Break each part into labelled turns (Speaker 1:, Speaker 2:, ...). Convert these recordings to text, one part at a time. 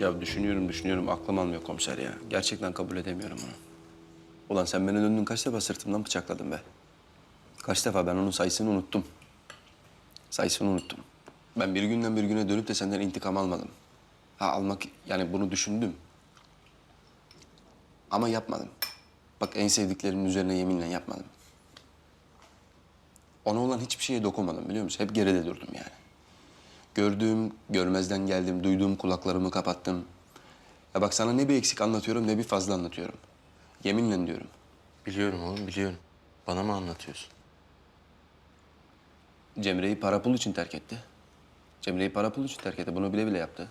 Speaker 1: Ya düşünüyorum düşünüyorum aklım almıyor komiser ya. Gerçekten kabul edemiyorum onu. Ulan sen beni döndün kaç defa sırtımdan bıçakladın be. Kaç defa ben onun sayısını unuttum. Sayısını unuttum. Ben bir günden bir güne dönüp de senden intikam almadım. Ha almak yani bunu düşündüm. Ama yapmadım. Bak en sevdiklerimin üzerine yeminle yapmadım. Ona olan hiçbir şeye dokunmadım biliyor musun? Hep geride durdum yani. Gördüğüm, görmezden geldim, duyduğum kulaklarımı kapattım. Ya bak sana ne bir eksik anlatıyorum ne bir fazla anlatıyorum. Yeminle diyorum.
Speaker 2: Biliyorum oğlum biliyorum. Bana mı anlatıyorsun?
Speaker 1: Cemre'yi para pul için terk etti. Cemre'yi para pul için terk etti. Bunu bile bile yaptı.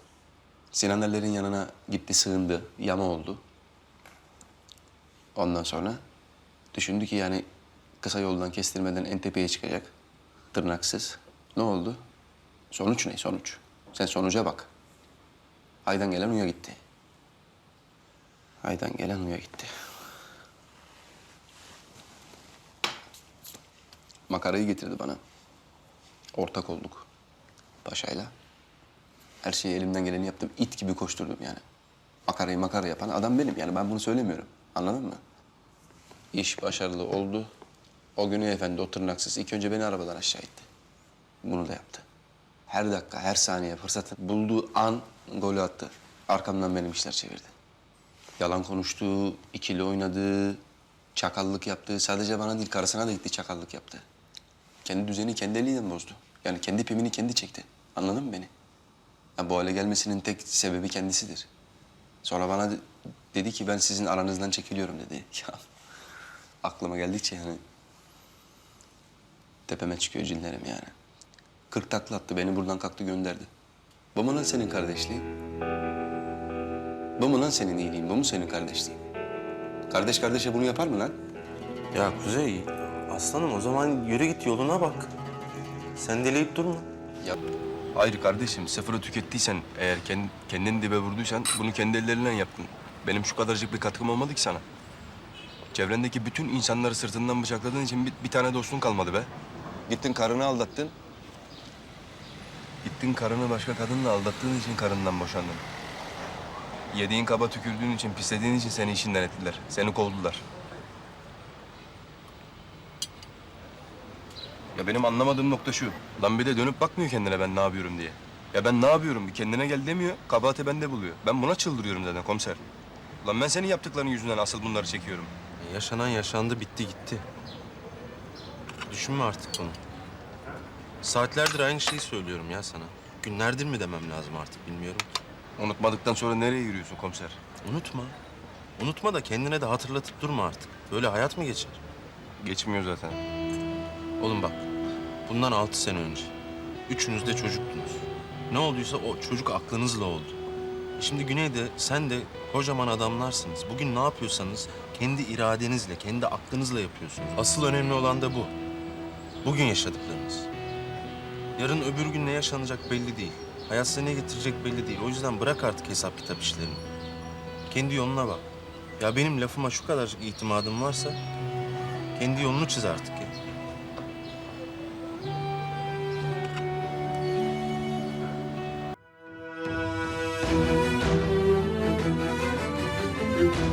Speaker 1: Sinan Erler'in yanına gitti, sığındı. Yama oldu. Ondan sonra düşündü ki yani kısa yoldan kestirmeden en tepeye çıkacak. Tırnaksız. Ne oldu? Sonuç ne? Sonuç. Sen sonuca bak. Haydan gelen uya gitti. Haydan gelen uya gitti. Makarayı getirdi bana. Ortak olduk. Paşayla. Her şeyi elimden geleni yaptım. İt gibi koşturdum yani. Makarayı makara yapan adam benim. Yani ben bunu söylemiyorum. Anladın mı? İş başarılı oldu. O günü efendi o tırnaksız ilk önce beni arabadan aşağı itti. Bunu da yaptı. Her dakika, her saniye fırsatı bulduğu an golü attı. Arkamdan benim işler çevirdi. Yalan konuştu, ikili oynadı, çakallık yaptı. Sadece bana değil, karısına da gitti çakallık yaptı. Kendi düzeni kendi eliyle bozdu. Yani kendi pimini kendi çekti. Anladın mı beni? Ya bu hale gelmesinin tek sebebi kendisidir. Sonra bana de- dedi ki ben sizin aranızdan çekiliyorum dedi. Ya aklıma geldikçe yani tepeme çıkıyor cinlerim yani. Kırk takla attı beni buradan kalktı gönderdi. Bu mu lan senin kardeşliğin? Bu mu lan senin iyiliğin? Bu mu senin kardeşliğin? Kardeş kardeşe bunu yapar mı lan?
Speaker 2: Ya Kuzey, aslanım o zaman yürü git yoluna bak. Sen deleyip durma.
Speaker 1: Ya
Speaker 3: Hayır kardeşim, sıfırı tükettiysen, eğer kend, kendini dibe vurduysan bunu kendi ellerinden yaptın. Benim şu kadarcık bir katkım olmadı ki sana. Çevrendeki bütün insanları sırtından bıçakladığın için bir, bir tane dostun kalmadı be.
Speaker 1: gittin karını aldattın.
Speaker 3: Gittin karını başka kadınla aldattığın için karından boşandın. Yediğin kaba tükürdüğün için, pislediğin için seni işinden ettiler. Seni kovdular. Ya benim anlamadığım nokta şu. Lan bir de dönüp bakmıyor kendine ben ne yapıyorum diye. Ya ben ne yapıyorum bir kendine gel demiyor. Kabahati bende buluyor. Ben buna çıldırıyorum zaten komiser. Lan ben senin yaptıkların yüzünden asıl bunları çekiyorum.
Speaker 2: Yaşanan yaşandı, bitti gitti. Düşünme artık bunu. Saatlerdir aynı şeyi söylüyorum ya sana. Günlerdir mi demem lazım artık bilmiyorum ki.
Speaker 3: Unutmadıktan sonra nereye yürüyorsun komiser?
Speaker 2: Unutma. Unutma da kendine de hatırlatıp durma artık. Böyle hayat mı geçer?
Speaker 3: Geçmiyor zaten.
Speaker 2: Oğlum bak, bundan altı sene önce üçünüz de çocuktunuz. Ne olduysa o çocuk aklınızla oldu. Şimdi Güney'de sen de kocaman adamlarsınız. Bugün ne yapıyorsanız kendi iradenizle, kendi aklınızla yapıyorsunuz. Asıl önemli olan da bu. Bugün yaşadıklarınız. Yarın öbür gün ne yaşanacak belli değil. Hayat seni ne getirecek belli değil. O yüzden bırak artık hesap kitap işlerini. Kendi yoluna bak. Ya benim lafıma şu kadar itimadım varsa kendi yolunu çiz artık ya. Thank you.